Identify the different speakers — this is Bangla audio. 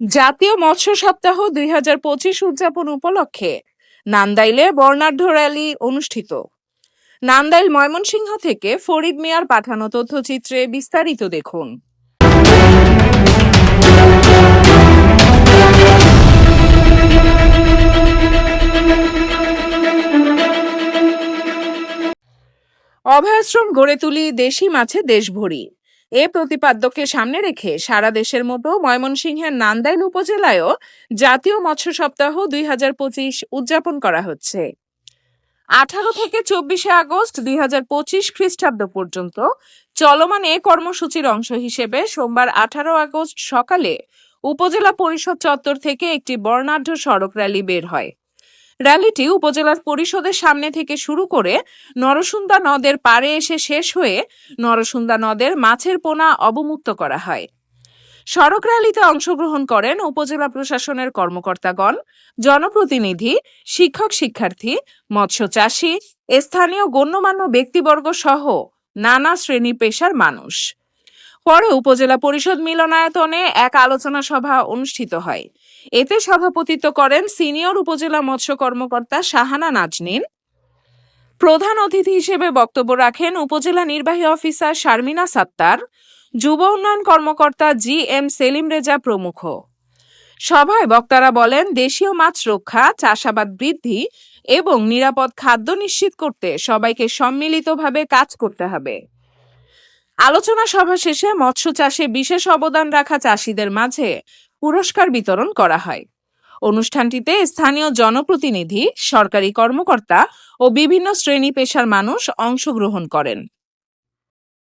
Speaker 1: জাতীয় মৎস্য সপ্তাহ দুই হাজার পঁচিশ উদযাপন উপলক্ষে নান্দাইলে বর্ণাঢ্য র্যালি অনুষ্ঠিত। নান্দাইল ময়মনসিংহ থেকে ফরিদ মিয়ার পাঠানো তথ্যচিত্রে বিস্তারিত দেখুন। অভয়াশ্রম গড়ে তুলি দেশি মাছে দেশ ভরি এ প্রতিপাদ্যকে সামনে রেখে সারা দেশের মতো ময়মনসিংহের নান্দাইল উপজেলায়ও জাতীয় মৎস্য সপ্তাহ দুই হাজার পঁচিশ উদযাপন করা হচ্ছে। আঠারো থেকে চব্বিশে আগস্ট দুই হাজার পঁচিশ খ্রিস্টাব্দ পর্যন্ত চলমান এ কর্মসূচির অংশ হিসেবে সোমবার আঠারো আগস্ট সকালে উপজেলা পরিষদ চত্বর থেকে একটি বর্ণাঢ্য সড়ক র্যালি বের হয়। র্যালিটি উপজেলার পরিষদের সামনে থেকে শুরু করে নরসুন্দা নদের পাড়ে এসে শেষ হয়ে নরসুন্দা নদের মাছের পোনা অবমুক্ত করা হয়। সড়ক র্যালিতে অংশগ্রহণ করেন উপজেলা প্রশাসনের কর্মকর্তাগণ, জনপ্রতিনিধি, শিক্ষক শিক্ষার্থী, মৎস্য চাষী, স্থানীয় গণ্যমান্য ব্যক্তিবর্গ সহ নানা শ্রেণি পেশার মানুষ। পরে উপজেলা পরিষদ মিলনায়তনে এক আলোচনা সভা অনুষ্ঠিত হয়। এতে সভাপতিত্ব করেন সিনিয়র উপজেলা মৎস্য কর্মকর্তা শাহানা নাজনীন। প্রধান অতিথি হিসেবে বক্তব্য রাখেন উপজেলা নির্বাহী অফিসার শারমিনা সাত্তার, যুব উন্নয়ন কর্মকর্তা জি এম সেলিম রেজা প্রমুখ। সভায় বক্তারা বলেন, দেশীয় মাছ রক্ষা, চাষাবাদ বৃদ্ধি এবং নিরাপদ খাদ্য নিশ্চিত করতে সবাইকে সম্মিলিতভাবে কাজ করতে হবে। আলোচনা সভা শেষে মৎস্য চাষে বিশেষ অবদান রাখা চাষিদের মাঝে পুরস্কার বিতরণ করা হয়। অনুষ্ঠানটিতে স্থানীয় জনপ্রতিনিধি, সরকারি কর্মকর্তা ও বিভিন্ন শ্রেণি পেশার মানুষ অংশগ্রহণ করেন।